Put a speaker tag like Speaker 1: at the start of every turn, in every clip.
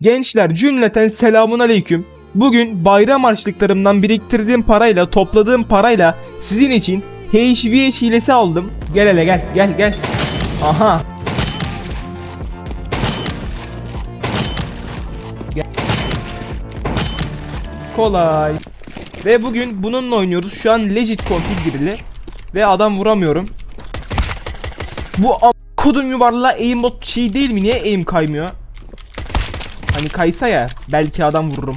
Speaker 1: Gençler cümleten selamun aleyküm. Bugün bayram harçlıklarımdan biriktirdiğim parayla topladığım parayla sizin için HVH hilesi aldım. Gel hele gel gel gel. Aha. Gel. Kolay. Ve bugün bununla oynuyoruz. Şu an legit config girili. Ve adam vuramıyorum. Bu kodum yuvarla aimbot şey değil mi? Niye aim kaymıyor? Hani kaysa ya belki adam vururum.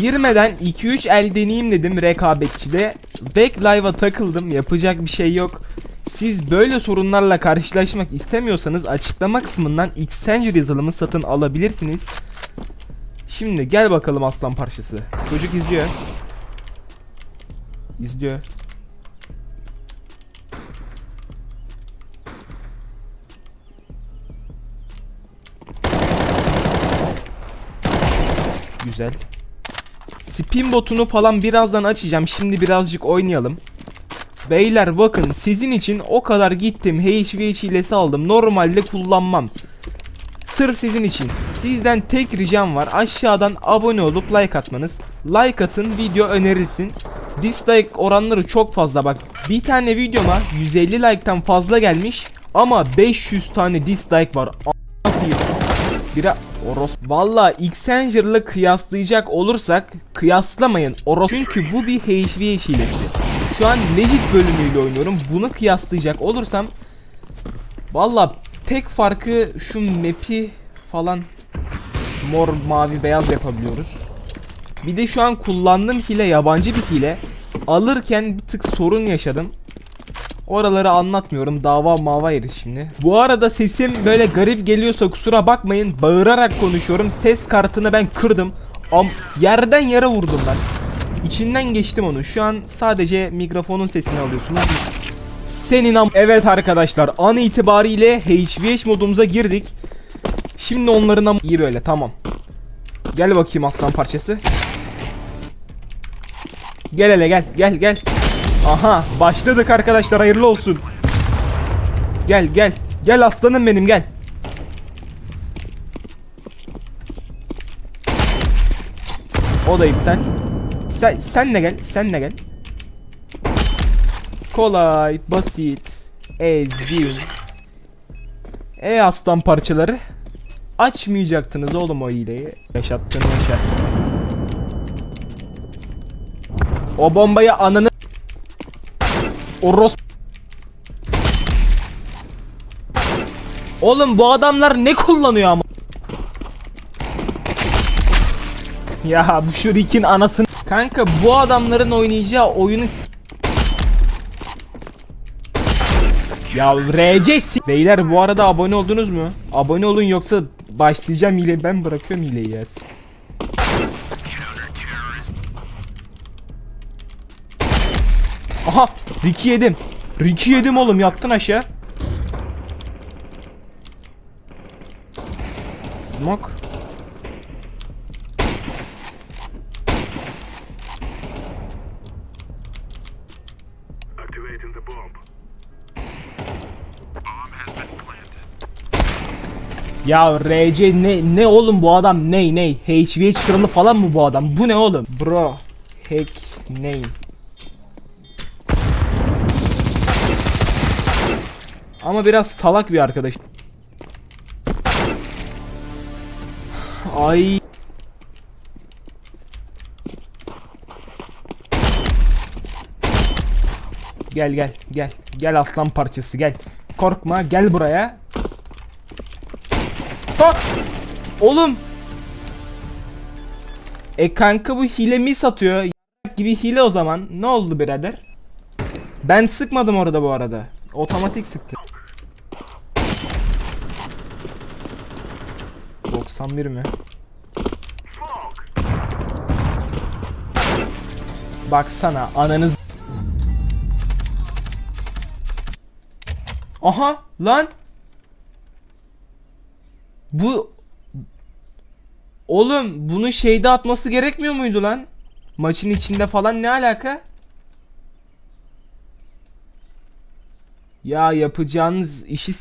Speaker 1: Girmeden 2-3 el deneyeyim dedim rekabetçide. Back live'a takıldım yapacak bir şey yok. Siz böyle sorunlarla karşılaşmak istemiyorsanız açıklama kısmından Xchanger yazılımı satın alabilirsiniz. Şimdi gel bakalım aslan parçası. Çocuk izliyor. İzliyor. Güzel. Spin botunu falan birazdan açacağım. Şimdi birazcık oynayalım. Beyler bakın sizin için o kadar gittim HVH hilesi aldım. Normalde kullanmam. Sırf sizin için. Sizden tek ricam var. Aşağıdan abone olup like atmanız. Like atın video önerilsin. Dislike oranları çok fazla bak. Bir tane videoma 150 like'tan fazla gelmiş. Ama 500 tane dislike var. Bira Oros. Valla Xanger'la kıyaslayacak olursak kıyaslamayın Oros. Çünkü bu bir HVH hilesi. Şu an Legit bölümüyle oynuyorum. Bunu kıyaslayacak olursam Valla tek farkı şu map'i falan mor mavi beyaz yapabiliyoruz. Bir de şu an kullandığım hile yabancı bir hile. Alırken bir tık sorun yaşadım. Oraları anlatmıyorum. Dava mava yeriz şimdi. Bu arada sesim böyle garip geliyorsa kusura bakmayın. Bağırarak konuşuyorum. Ses kartını ben kırdım. Am yerden yere vurdum ben. İçinden geçtim onu. Şu an sadece mikrofonun sesini alıyorsunuz. Senin am... Evet arkadaşlar an itibariyle HVH modumuza girdik. Şimdi onların am... İyi böyle tamam. Gel bakayım aslan parçası. Gel hele gel gel gel. Aha başladık arkadaşlar hayırlı olsun. Gel gel. Gel aslanım benim gel. O da iptal. Sen, sen de gel. Sen de gel. Kolay, basit, ezgin. E aslan parçaları. Açmayacaktınız oğlum o hileyi. Yaşattın yaşa. O bombayı ananı Oros Oğlum bu adamlar ne kullanıyor ama? Ya bu şu Rick'in anasını Kanka bu adamların oynayacağı oyunu Ya RC Beyler bu arada abone oldunuz mu? Abone olun yoksa başlayacağım hile ben bırakıyorum hileyi ya. Aha Ricky yedim. Ricky yedim oğlum yattın aşağı. Smoke.
Speaker 2: Activating the bomb.
Speaker 1: Ya RC ne ne oğlum bu adam ney ney HVH kralı falan mı bu adam bu ne oğlum bro hack name Ama biraz salak bir arkadaş Ay Gel gel gel gel aslan parçası gel Korkma gel buraya Bak! Oğlum! E kanka bu hile mi satıyor? Gibi hile o zaman. Ne oldu birader? Ben sıkmadım orada bu arada. Otomatik sıktı. 91 mi? Baksana ananız Aha lan bu Oğlum bunu şeyde atması gerekmiyor muydu lan? Maçın içinde falan ne alaka? Ya yapacağınız işi